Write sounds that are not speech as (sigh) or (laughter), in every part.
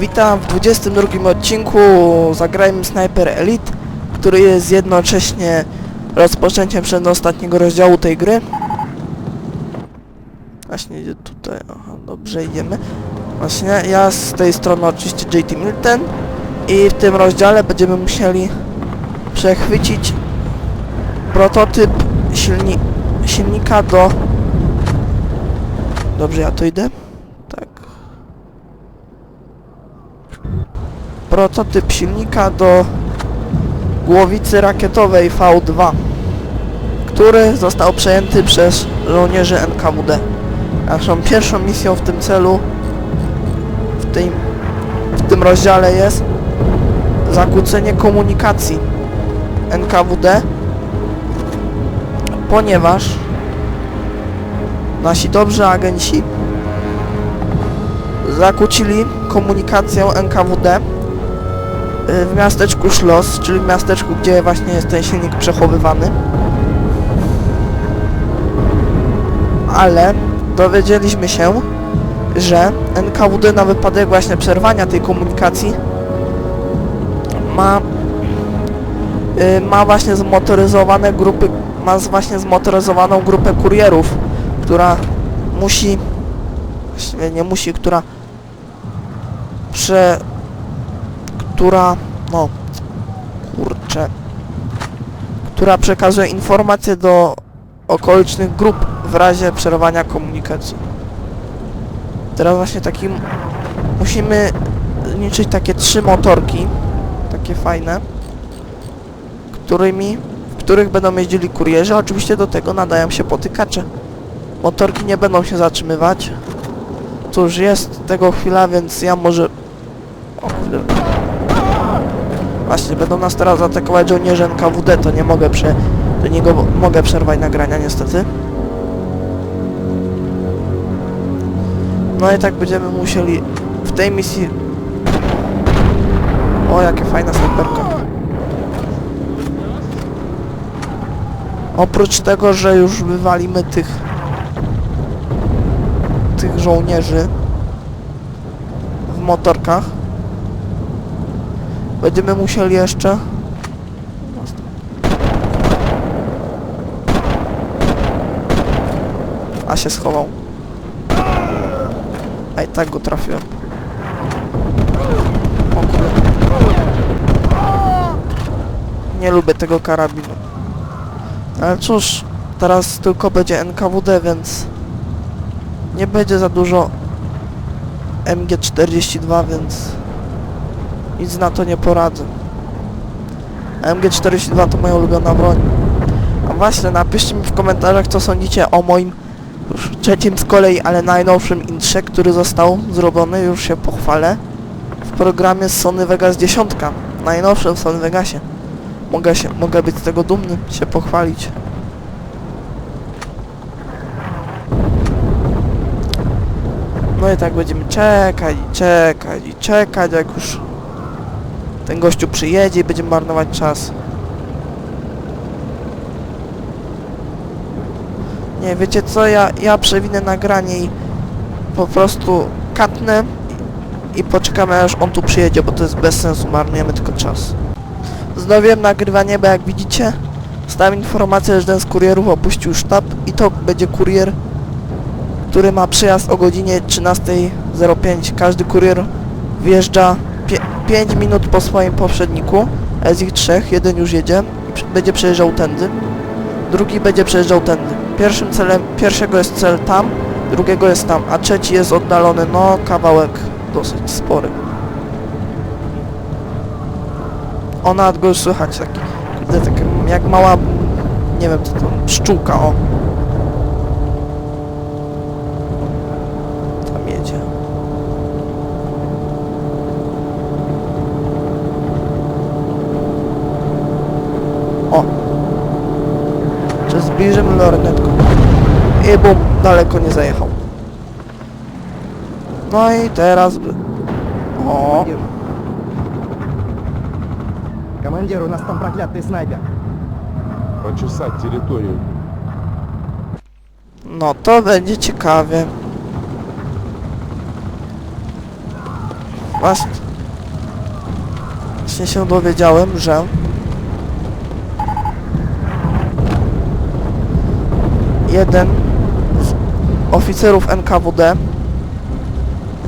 Witam w 22 odcinku Zagrajmy Sniper Elite, który jest jednocześnie rozpoczęciem przedostatniego rozdziału tej gry. Właśnie idzie tutaj, aha, dobrze idziemy. Właśnie, ja z tej strony oczywiście JT Milton i w tym rozdziale będziemy musieli przechwycić prototyp silni silnika do... Dobrze, ja to idę? Tak. Prototyp silnika do głowicy rakietowej V2, który został przejęty przez żołnierzy NKWD. Naszą pierwszą misją w tym celu, w tym, w tym rozdziale jest zakłócenie komunikacji NKWD, ponieważ nasi dobrzy agenci zakłócili komunikację NKWD w miasteczku Szlos, czyli w miasteczku, gdzie właśnie jest ten silnik przechowywany. Ale dowiedzieliśmy się, że NKWD na wypadek właśnie przerwania tej komunikacji ma y, ma właśnie zmotoryzowane grupy, ma właśnie zmotoryzowaną grupę kurierów, która musi, nie musi, która prze, która, no, kurczę, która przekazuje informacje do okolicznych grup w razie przerwania komunikacji. Teraz właśnie takim musimy liczyć takie trzy motorki, takie fajne, którymi, w których będą jeździli kurierzy, oczywiście do tego nadają się potykacze. Motorki nie będą się zatrzymywać. Cóż, jest tego chwila, więc ja może... O. Właśnie, będą nas teraz atakować żołnierze NKWD, to nie mogę prze... Do niego mogę przerwać nagrania niestety. No i tak będziemy musieli w tej misji... O, jakie fajna snajperka. Oprócz tego, że już wywalimy tych tych żołnierzy w motorkach będziemy musieli jeszcze? A się schował. A i tak go trafiłem. O kurde. Nie lubię tego karabinu. Ale cóż, teraz tylko będzie NKWD, więc nie będzie za dużo MG42, więc nic na to nie poradzę. MG42 to moja ulubiona broń. A właśnie, napiszcie mi w komentarzach, co sądzicie o moim trzecim z kolei, ale najnowszym intrze, który został zrobiony, już się pochwalę, w programie Sony Vegas 10. Najnowszym w Sony Vegasie. Mogę, się, mogę być z tego dumny, się pochwalić. No i tak będziemy czekać i czekać i czekać, jak już ten gościu przyjedzie i będziemy marnować czas. Nie, wiecie co, ja, ja przewinę nagranie i po prostu katnę i poczekamy aż on tu przyjedzie, bo to jest bez sensu, marnujemy tylko czas. Wznowiłem nagrywanie, bo jak widzicie, stałem informację, że ten z kurierów opuścił sztab i to będzie kurier, który ma przyjazd o godzinie 13.05. Każdy kurier wjeżdża 5 minut po swoim poprzedniku, z ich trzech, jeden już jedzie i będzie przejeżdżał tędy, drugi będzie przejeżdżał tędy. Pierwszym celem, pierwszego jest cel tam, drugiego jest tam, a trzeci jest oddalony, no kawałek dosyć spory. O, nawet go już słychać, taki, kurde, tak jak mała, nie wiem co to, pszczółka, o. Tam jedzie. O! Czy zbliżymy lornetką? I bum, daleko nie zajechał. No i teraz... by- O! Командир. Командир, у нас там проклятый снайпер. Почесать территорию. No to będzie ciekawie. Właśnie... Właśnie się dowiedziałem, że... Jeden z oficerów NKWD,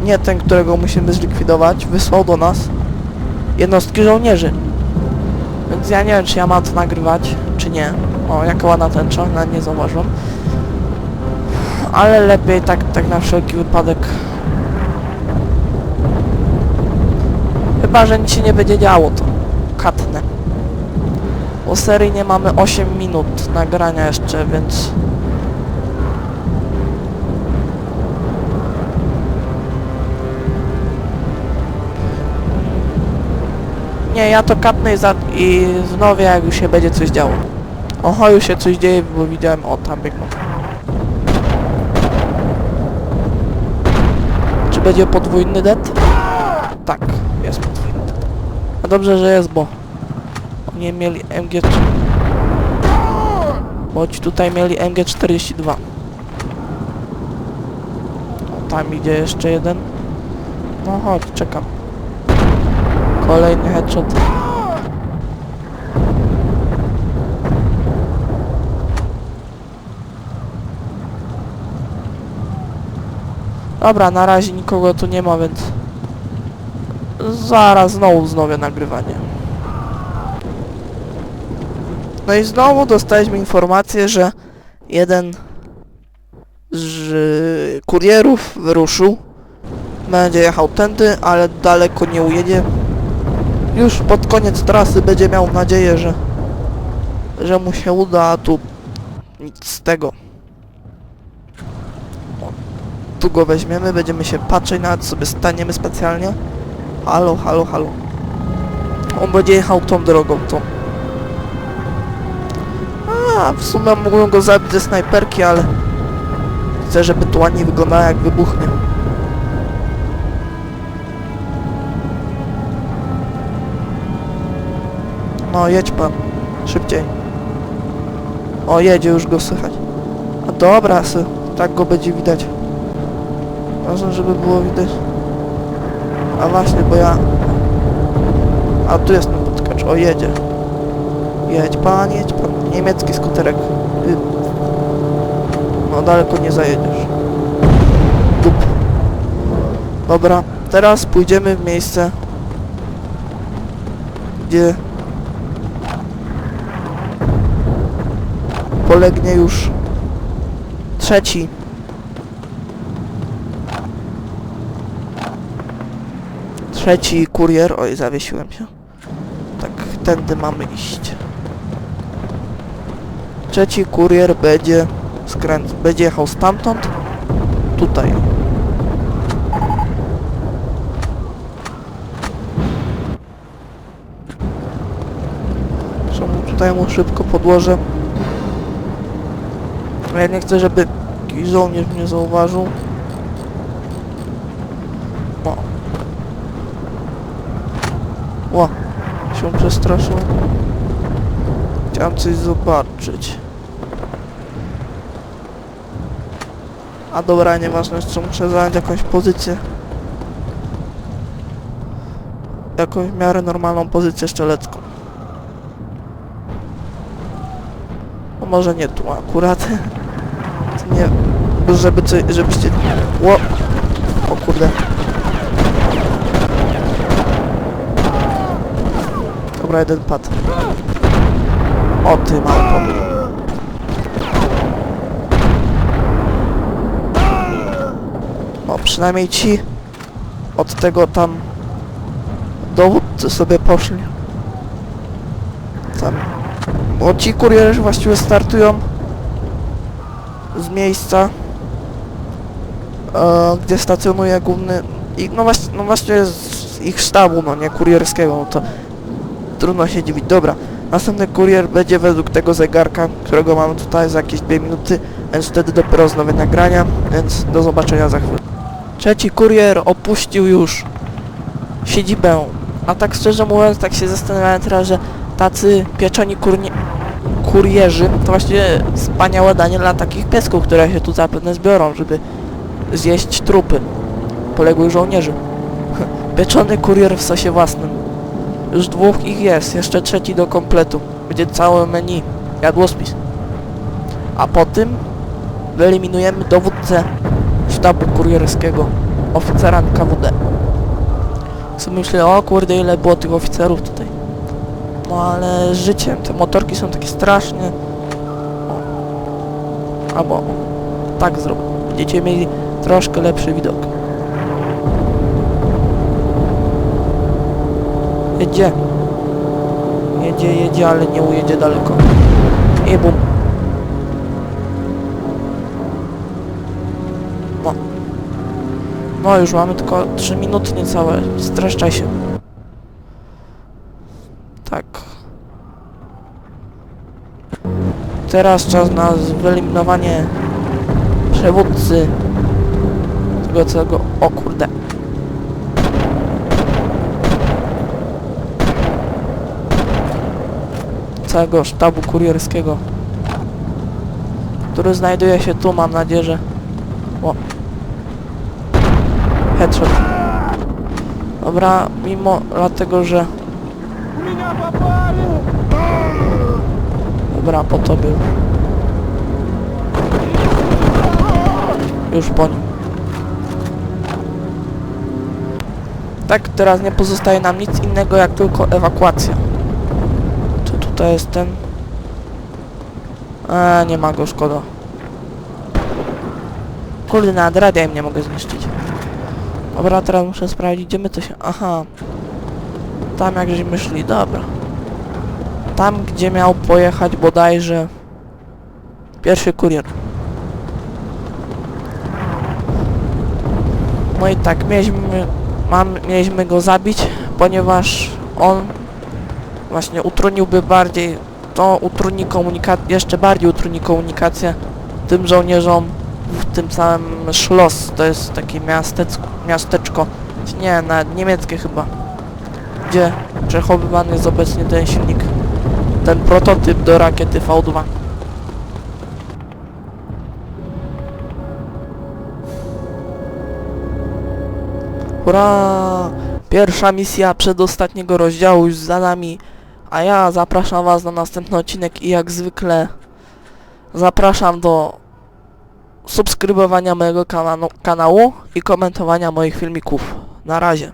nie ten, którego musimy zlikwidować, wysłał do nas jednostki żołnierzy. Więc ja nie wiem, czy ja mam to nagrywać, czy nie. O, jaka ładna tęcza, nawet nie zauważyłem. Ale lepiej tak, tak na wszelki wypadek. Chyba, że nic się nie będzie działo, to katnę. Bo seryjnie mamy 8 minut nagrania jeszcze, więc... Nie, ja to katnę i, za, i wnowię, jak już się będzie coś działo. Oho, już się coś dzieje, bo widziałem, o, tam biegną. Czy będzie podwójny det? Tak, jest podwójny det. A dobrze, że jest, bo oni mieli MG... Bo ci tutaj mieli MG42. O, tam idzie jeszcze jeden. No chodź, czekam. Kolejny headshot. Dobra, na razie nikogo tu nie ma, więc zaraz znowu wznowię nagrywanie. No i znowu dostaliśmy informację, że jeden z kurierów wyruszył. Będzie jechał tędy, ale daleko nie ujedzie. Już pod koniec trasy będzie miał nadzieję, że że mu się uda, a tu nic z tego. O, tu go weźmiemy, będziemy się patrzeć, nawet sobie staniemy specjalnie. Halo, halo, halo. On będzie jechał tą drogą, tą. A, w sumie mógłbym go zabić ze snajperki, ale chcę, żeby tu ładnie wyglądała jak wybuchnie. No, jedź pan. Szybciej. O, jedzie, już go słychać. A dobra, sy, tak go będzie widać. Ważne, żeby było widać. A właśnie, bo ja... A tu jest napotkacz, o, jedzie. Jedź pan, jedź pan. Niemiecki skuterek. Y... No, daleko nie zajedziesz. Dup. Dobra, teraz pójdziemy w miejsce, gdzie polegnie już trzeci. Trzeci kurier. Oj, zawiesiłem się. Tak, tędy mamy iść. Trzeci kurier będzie skręt, będzie jechał stamtąd tutaj. Czemu tutaj mu szybko podłożę? Ja nie chcę, żeby żołnierz mnie zauważył. O. Ła, się przestraszył. Chciałem coś zobaczyć. A dobra, nieważne, jeszcze muszę zająć jakąś pozycję. Jakąś w miarę normalną pozycję strzelecką. No może nie tu akurat. (laughs) Żeby coś, żebyście... Ło... O kurde. Dobra, jeden pad. O ty małpo. No przynajmniej ci od tego tam dowódcy sobie poszli. Tam. Bo ci kurierzy właściwie startują z miejsca, gdzie stacjonuje główny... I, no, właśnie, no właśnie z ich sztabu, no nie kurierskiego, no to trudno się dziwić. Dobra, następny kurier będzie według tego zegarka, którego mamy tutaj za jakieś 2 minuty, więc wtedy dopiero znowu nagrania, więc do zobaczenia za chwilę. Trzeci kurier opuścił już siedzibę, a tak szczerze mówiąc, tak się zastanawiałem teraz, że tacy pieczoni kurnie, kurierzy to właściwie wspaniałe danie dla takich piesków, które się tu zapewne zbiorą, żeby zjeść trupy poległych żołnierzy. (laughs) Pieczony kurier w sosie własnym. Już dwóch ich jest, jeszcze trzeci do kompletu. Będzie całe menu, jadłospis. A po tym wyeliminujemy dowódcę sztabu kurierskiego, oficera NKWD. Co myślę, o kurde ile było tych oficerów tutaj. No ale życiem, te motorki są takie strasznie... Albo tak zrobię. Będziecie mieli troszkę lepszy widok. Jedzie. Jedzie, jedzie, ale nie ujedzie daleko. I bum. No. No już mamy tylko 3 minuty niecałe. Streszczaj się. Tak. Teraz czas na wyeliminowanie przewódcy tego całego... O kurde. Całego sztabu kurierskiego. Który znajduje się tu, mam nadzieję, że... O. Headshot. Dobra, mimo dlatego, że... Dobra, po to był. Już po nim. Tak, teraz nie pozostaje nam nic innego jak tylko ewakuacja. Czy tutaj jest ten? Eee, nie ma go, szkoda. Kurde, nawet radia im nie mogę zniszczyć. Dobra, teraz muszę sprawdzić, gdzie my to się... Aha. Tam jak żeśmy szli, dobra. Tam, gdzie miał pojechać bodajże... Pierwszy kurier. No i tak, mieliśmy, mam, mieliśmy go zabić, ponieważ on właśnie utrudniłby bardziej, to utrudni komunikat, jeszcze bardziej utrudni komunikację tym żołnierzom w tym samym Schloss, to jest takie miasteczko, miasteczko, nie, na niemieckie chyba, gdzie przechowywany jest obecnie ten silnik, ten prototyp do rakiety V2. Hurra! Pierwsza misja przedostatniego rozdziału już za nami, a ja zapraszam was na następny odcinek i jak zwykle zapraszam do subskrybowania mojego kanału, kanału i komentowania moich filmików. Na razie.